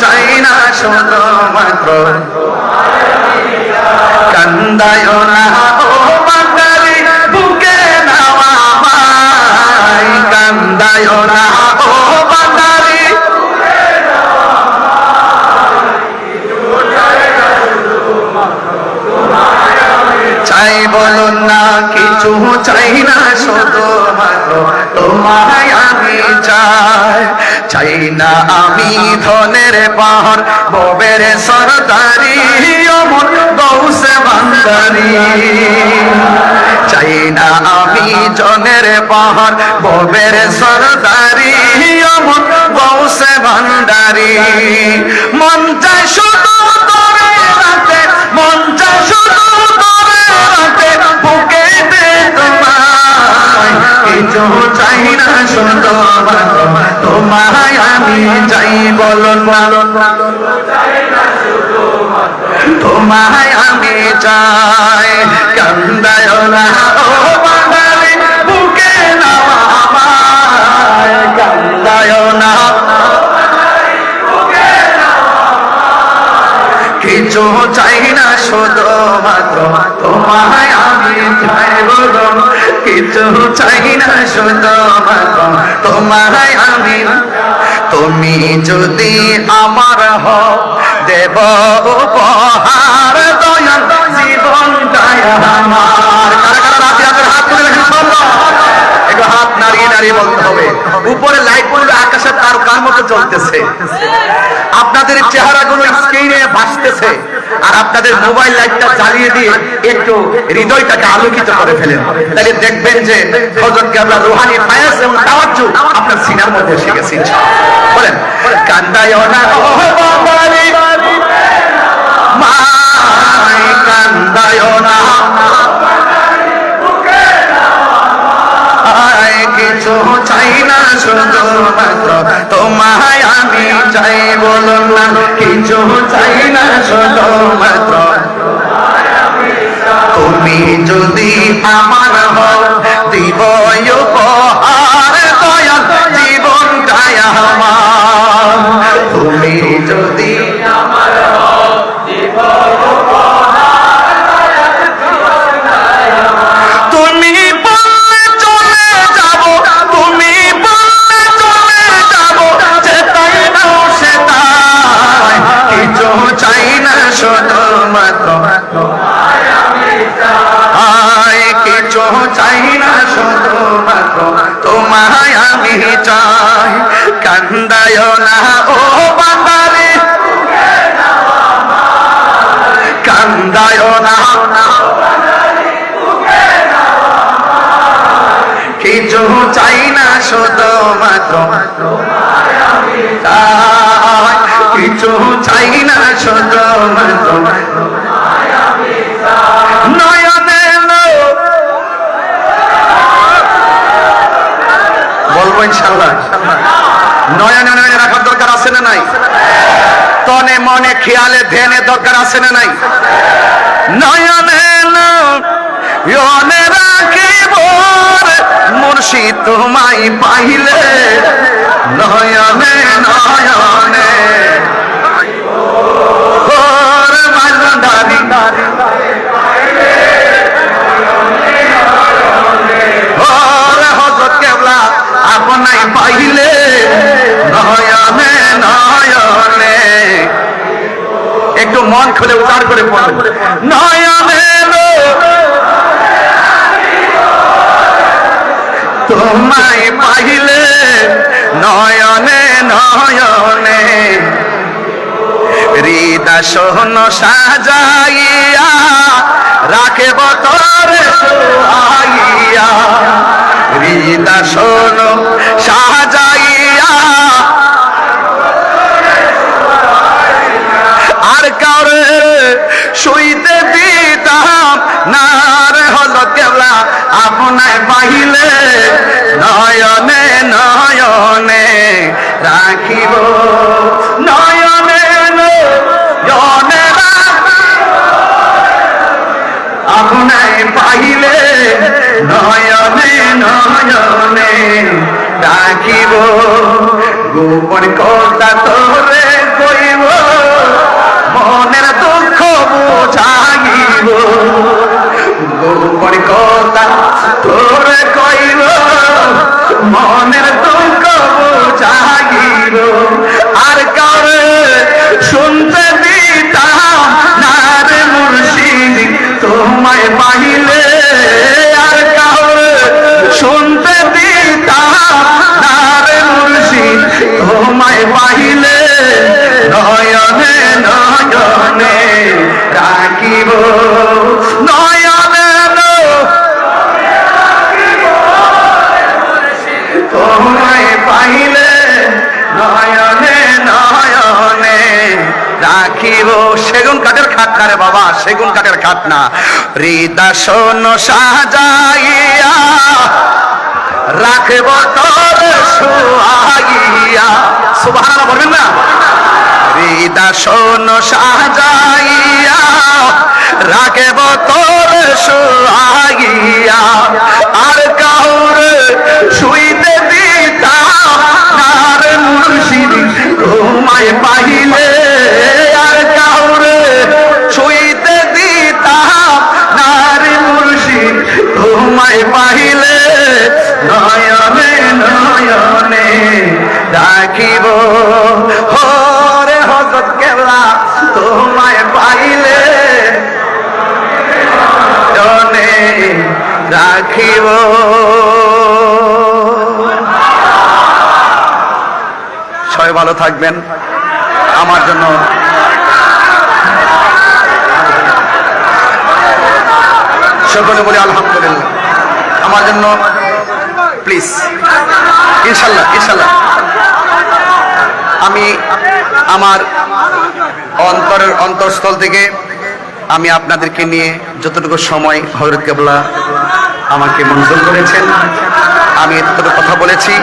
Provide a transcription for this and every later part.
চাই না শুধু মাত্র। কান্দায় না ও বাঙালি বুকে নাওয়া কান্দায় না না, আমি ধনের পাহাড়, ববের সরদারি, অমর গৌসে বান্দারি চাই না আমি জনের পাহাড়, ববের সরদারি, অমর গৌসে ভান্ডারি। মন চাই শুধু চাই বলুন বলুন তোমায় আমি চাই। কান্দায় না, ও বাঙালি, বুকে কান্দায় না, কিছু চাই না শুধু মাত্র। তোমায় আমি চাই বলো, কিছু চাই না শুধু মাত্র। তোমায় তুমি যদি আমার হও, দেব উপহার দয়াল জীবন আমার। হাত নাড়িয়ে নাড়িয়ে বলতে হবে। উপরে লাইটগুলো মতো চলতেছে আপনাদের চেহারাগুলো স্ক্রিনে ভাসতেছে। আর আপনাদের মোবাইল লাইটটা জ্বালিয়ে দিয়ে একটু হৃদয়টাকে আলোকিত করে ফেলেন। তাহলে দেখবেন যে হজরত কেবলা রুহানি ফায়াস এবং তাওয়াজ্জু আপনার সিনার মধ্যে এসে গেছে বলেন, কান্দায় না মাই কান্দায় না কিছু চাই না, শুধু তোমায় আমি চাই বলুন না কিছু চাই না শুধু মাত্র। তুমি যদি আমার হও দিব আমি চাই কান্দায় না, ও বাঙালি কান্দায় না কিছু চাই না, শুধু মাত্র কিছু চাই না, শুধু বলব ইনশাল্লাহ নয়নে নয়নে রাখার দরকার আছে না নাই? তনে মনে খেয়ালে ধ্যানে দরকার আছে না নাই? নয়নে লো রাখিব মুর্শিদ তোমায় পাইলে। নয়নে নয়নে তোমায় পাইলে নয়নে নয়নে। হৃদা সোহন সাজাইয়া রাখে বতরে সোহাইয়া আপনায় পাইলে নয়নে নয়নে রাখিব গোপন রাখিব সেগুন কাঠের খাট না রে বাবা, সেগুন কাঠের খাট না। হৃদাসন সাজাইয়া, রাখব তোর বলবেন না? হৃদাসন সাজাইয়া তোমায় পাইলে নয়নে নয়নে রাখিব হরে হজরত কেলা তোমায় পাইলে জনে রাখিব সবাই ভালো থাকবেন, আমার জন্য। সকলে বলি আলহামদুলিল্লাহ। আমার জন্য প্লিজ ইনশাল্লাহ ইনশাল্লাহ। আমি আমার অন্তরের অন্তরস্থল থেকে আমি আপনাদেরকে নিয়ে যতটুকু সময় হজরত কেবলা আমাকে মঞ্জুর করেছেন, আমি এতটুকু কথা বলেছি।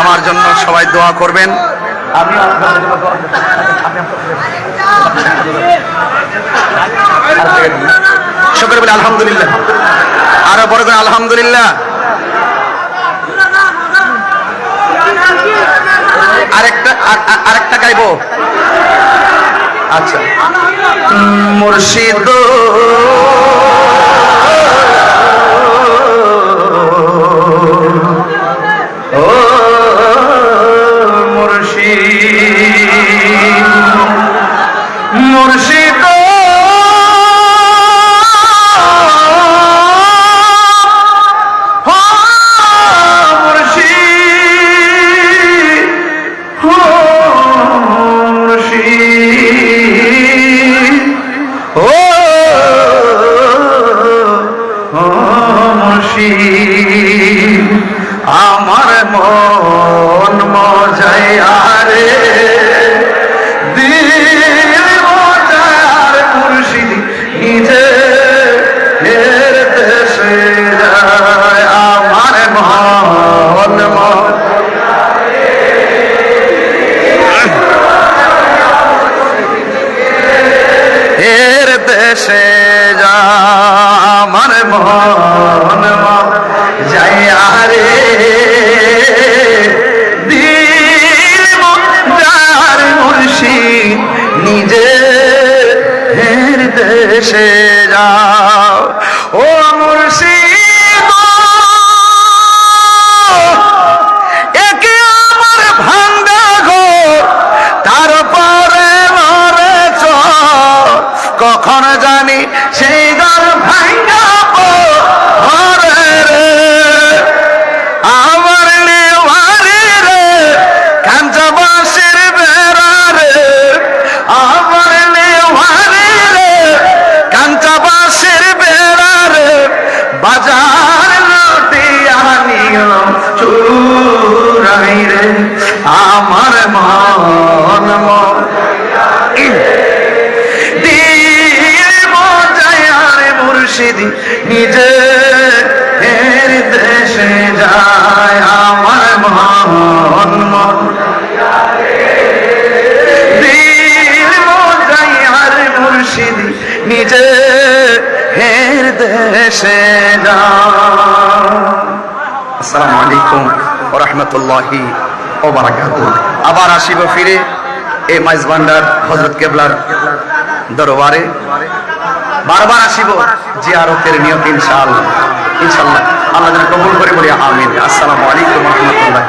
আমার জন্য সবাই দোয়া করবেন। আমি বলে আলহামদুলিল্লাহ। আরও বড় করে আলহামদুলিল্লাহ। আরেকটা আর- আর- আরেকটা গাইবো। আচ্ছা। মুর্শিদ ese রহমতুল্লাহি আবার আসিব ফিরে এই মাইজ ভান্ডার হজরত কেবলার দরবারে। বারবার আসিব জিয়ারতের নিয়ত ইনশাল ইনশাল্লাহ আল্লাহ কবুল করে বলি, আমিন। আসসালামু আলাইকুম রহমতুল্লাহ